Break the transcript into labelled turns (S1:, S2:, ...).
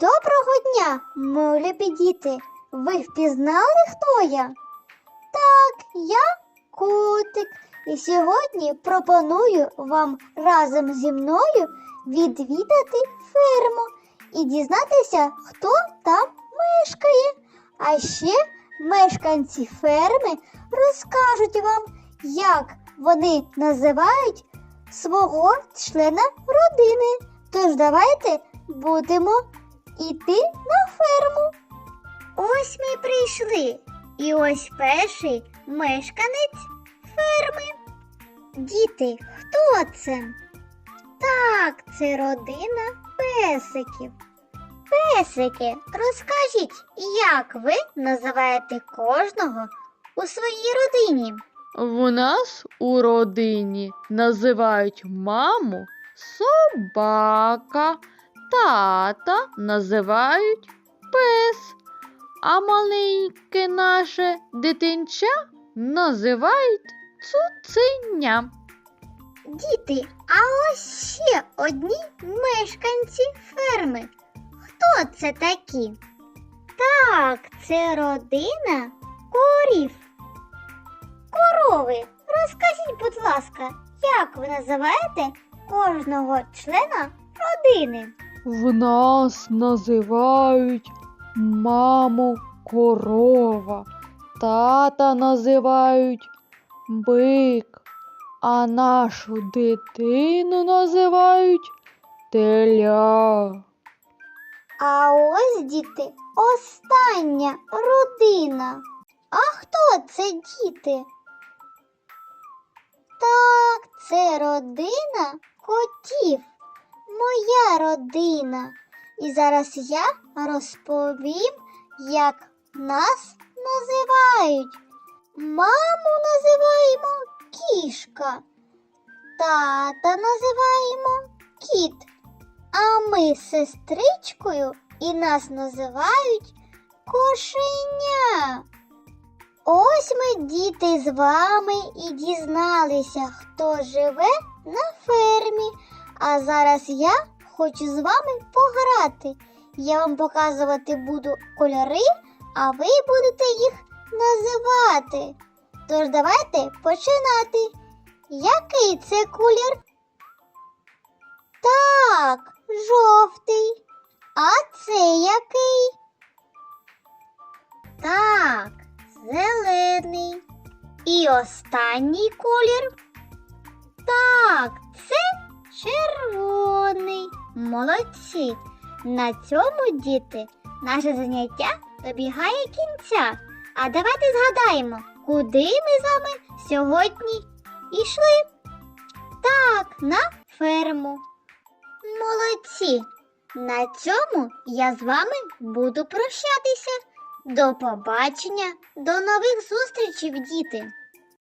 S1: Доброго дня, мої любі діти. Ви впізнали, хто я? Так, я котик. І сьогодні пропоную вам разом зі мною відвідати ферму і дізнатися, хто там мешкає. А ще мешканці ферми розкажуть вам, як вони називають свого члена родини. Тож давайте будемо йти на ферму. Ось ми прийшли. І ось перший мешканець ферми. Діти, хто це? Так, це родина песиків. Песики, розкажіть, як ви називаєте кожного у своїй родині?
S2: В нас у родині називають маму собака, тата називають пес, а маленьке наше дитинча називають цуценя.
S1: Діти, а ось ще одні мешканці ферми. Хто це такі? Так, це родина корів. Корови, розкажіть, будь ласка, як ви називаєте кожного члена родини?
S2: В нас називають маму корова, тата називають бик, а нашу дитину називають теля.
S1: А ось діти, остання родина. А хто це діти? Так, це родина котів. Моя родина. І зараз я розповім, як нас називають. Маму називаємо кішка, тата називаємо кіт. А ми з сестричкою і нас називають кошеня. Ось ми, діти, з вами і дізналися, хто живе на фермі. А зараз я хочу з вами пограти. Я вам показувати буду кольори, а ви будете їх називати. Тож давайте починати. Який це колір? Так, жовтий. А це який? Так, зелений. І останній колір. Так, це. Молодці. На цьому, діти, наше заняття добігає кінця. А давайте згадаємо, куди ми з вами сьогодні йшли. Так, на ферму. Молодці! На цьому я з вами буду прощатися. До побачення, до нових зустрічей, діти!